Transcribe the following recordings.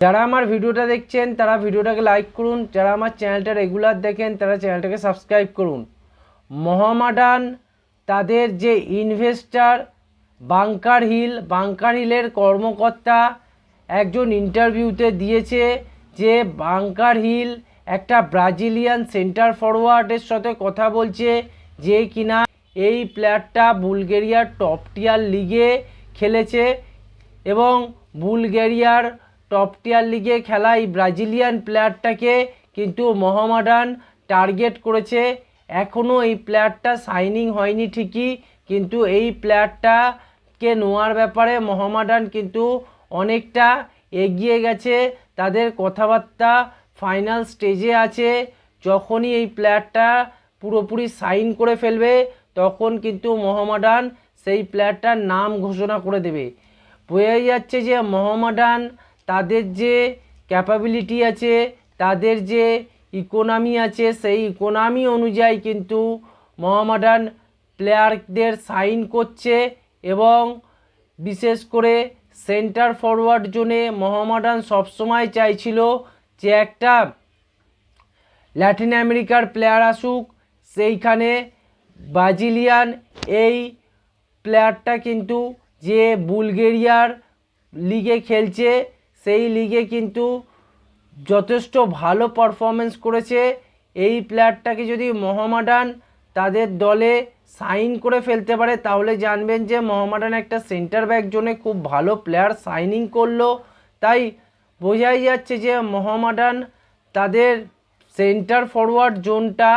যারা আমার ভিডিওটা দেখছেন, তারা ভিডিওটাকে লাইক করুন। যারা আমার চ্যানেলটা রেগুলার দেখেন, তারা চ্যানেলটাকে সাবস্ক্রাইব করুন। মহামাডান তাদের যে ইনভেস্টার বাংকার হিল বাংকার হিলের কর্মকর্তা একজন ইন্টারভিউতে দিয়েছে যে বাংকার হিল একটা ব্রাজিলিয়ান সেন্টার ফরওয়ার্ডের সাথে কথা বলছে যে কিনা এই প্লেয়ারটা বুলগেরিয়ার টপ টিয়ার লিগে খেলেছে এবং বুলগেরিয়ার টপ টিয়ার লিগে খেলা এই ব্রাজিলিয়ান প্লেয়ারটাকে কিন্তু মোহামেডান টার্গেট করেছে। এখনও এই প্লেয়ারটা সাইনিং হয়নি ঠিকই, কিন্তু এই প্লেয়ারটাকে নেওয়ার ব্যাপারে মোহামেডান কিন্তু অনেকটা এগিয়ে গেছে। তাদের কথাবার্তা ফাইনাল স্টেজে আছে। যখনই এই প্লেয়ারটা পুরোপুরি সাইন করে ফেলবে, তখন কিন্তু মোহামেডান সেই প্লেয়ারটার নাম ঘোষণা করে দেবে। বোঝাই যাচ্ছে যে মোহামেডান তাদের যে ক্যাপাবিলিটি আছে, তাদের যে ইকোনমি আছে, সেই ইকোনমি অনুযায়ী কিন্তু মোহামেডান প্লেয়ারদের সাইন করছে এবং বিশেষ করে সেন্টার ফরওয়ার্ড জোনে মোহামেডান সবসময় চাইছিল যে একটা ল্যাটিন আমেরিকার প্লেয়ার আসুক। সেইখানে ব্রাজিলিয়ান এই প্লেয়ারটা কিন্তু যে বুলগেরিয়ার লিগে খেলছে সেই লিগে কিন্তু যথেষ্ট ভালো পারফরমেন্স করেছে। এই প্লেয়ারটাকে যদি মোহামেডান তাদের দলে সাইন করে ফেলতে পারে, তাহলে জানবেন যে মোহামেডান একটা সেন্টার ব্যাক জোনে খুব ভালো প্লেয়ার সাইনিং করল। তাই বোঝাই যাচ্ছে যে মোহামেডান তাদের সেন্টার ফরওয়ার্ড জোনটা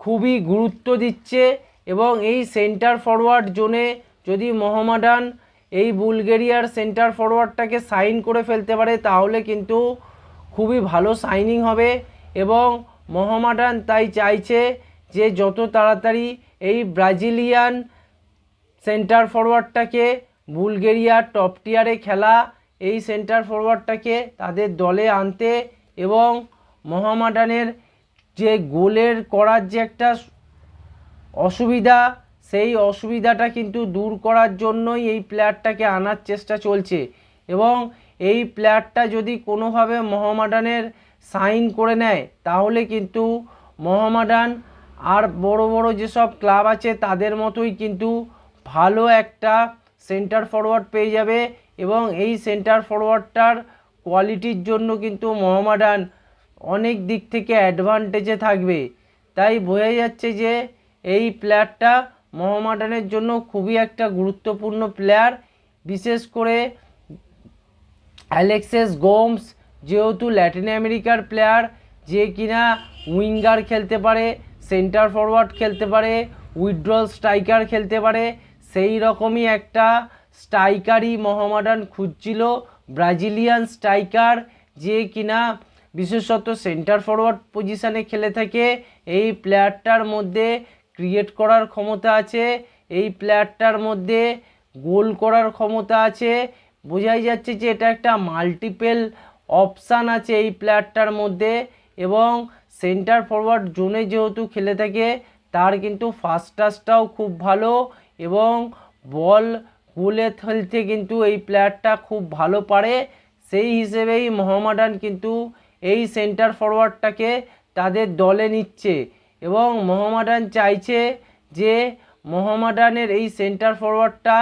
খুবই গুরুত্ব দিচ্ছে এবং এই সেন্টার ফরওয়ার্ড জোনে যদি মোহামেডান এই বুলগেরিয়ার সেন্টার ফরওয়ার্ডটাকে সাইন করে ফেলতে পারে, তাহলে কিন্তু খুবই ভালো সাইনিং হবে এবং মোহামেডান তাই চাইছে যে যত তাড়াতাড়ি এই ব্রাজিলিয়ান সেন্টার ফরওয়ার্ডটাকে বুলগেরিয়ার টপ টিয়ারে খেলা, এই সেন্টার ফরওয়ার্ডটাকে তাদের দলে আনতে এবং মোহামেডানের যে গোলের করার যে একটা অসুবিধা সেই অসুবিধাটা কিন্তু দূর করার জন্যই এই প্লেয়ারটাকে আনার চেষ্টা চলছে। এবং এই প্লেয়ারটা যদি কোনোভাবে মোহামেডানের সাইন করে নেয়, তাহলে কিন্তু মোহামেডান আর বড় বড় যেসব ক্লাব আছে, তাদের মতোই কিন্তু ভালো একটা সেন্টার ফরওয়ার্ড পেয়ে যাবে। এবং এই সেন্টার ফরওয়ার্ডটার কোয়ালিটির জন্য কিন্তু মোহামেডান অনেক দিক থেকে অ্যাডভান্টেজে থাকবে। তাই বোঝা যাচ্ছে যে এই প্লেয়ারটা মোহামেডানের জন্য খুবই একটা গুরুত্বপূর্ণ প্লেয়ার বিশেষ করে অ্যালেক্সেস গোমস যেহেতু ল্যাটিন আমেরিকার প্লেয়ার যে কিনা উইঙ্গার খেলতে পারে সেন্টার ফরওয়ার্ড খেলতে পারে উইথড্রল স্ট্রাইকার খেলতে পারে, সেই রকমই একটা স্ট্রাইকারই মোহামেডান খুঁজছিল ব্রাজিলিয়ান স্ট্রাইকার যে কিনা বিশেষত সেন্টার ফরওয়ার্ড পজিশানে খেলে থাকে, এই প্লেয়ারটার মধ্যে ক্রিয়েট করার ক্ষমতা আছে, এই প্লেয়ারটার মধ্যে গোল করার ক্ষমতা আছে। বোঝাই যাচ্ছে যে এটা একটা মাল্টিপেল অপশান আছে এই প্লেয়ারটার মধ্যে এবং সেন্টার ফরওয়ার্ড জোনে যেহেতু খেলে থাকে, তার কিন্তু ফার্স্ট টাচটাও খুব ভালো এবং বল গোলে খেলতে কিন্তু এই প্লেয়ারটা খুব ভালো পারে। সেই হিসেবেই মোহামেডান কিন্তু এই সেন্টার ফরওয়ার্ডটাকে তাদের দলে নিচ্ছে। এবং মোহামেডান চাইছে যে মোহামেডানের এই সেন্টার ফরওয়ার্ডটা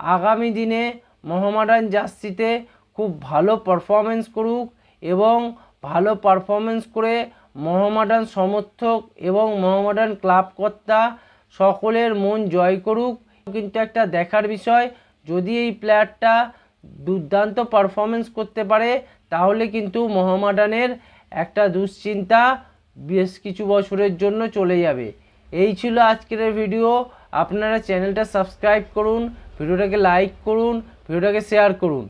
আগামী দিনে মোহামেডান জার্সিতে খুব ভালো পারফরমেন্স করুক এবং ভালো পারফরমেন্স করে মোহামেডান সমর্থক এবং মোহামেডান ক্লাব কর্তা সকলের মন জয় করুক। কিন্তু একটা দেখার বিষয়, যদি এই প্লেয়ারটা দুর্দান্ত পারফরমেন্স করতে পারে, তাহলে কিন্তু মোহামেডানের একটা দুশ্চিন্তা বেশ কিছু বছরের জন্য চলে যাবে। এই ছিল আজকের ভিডিও আপনারা চ্যানেলটা সাবস্ক্রাইব করুন ভিডিওটাকে লাইক করুন ভিডিওটাকে শেয়ার করুন।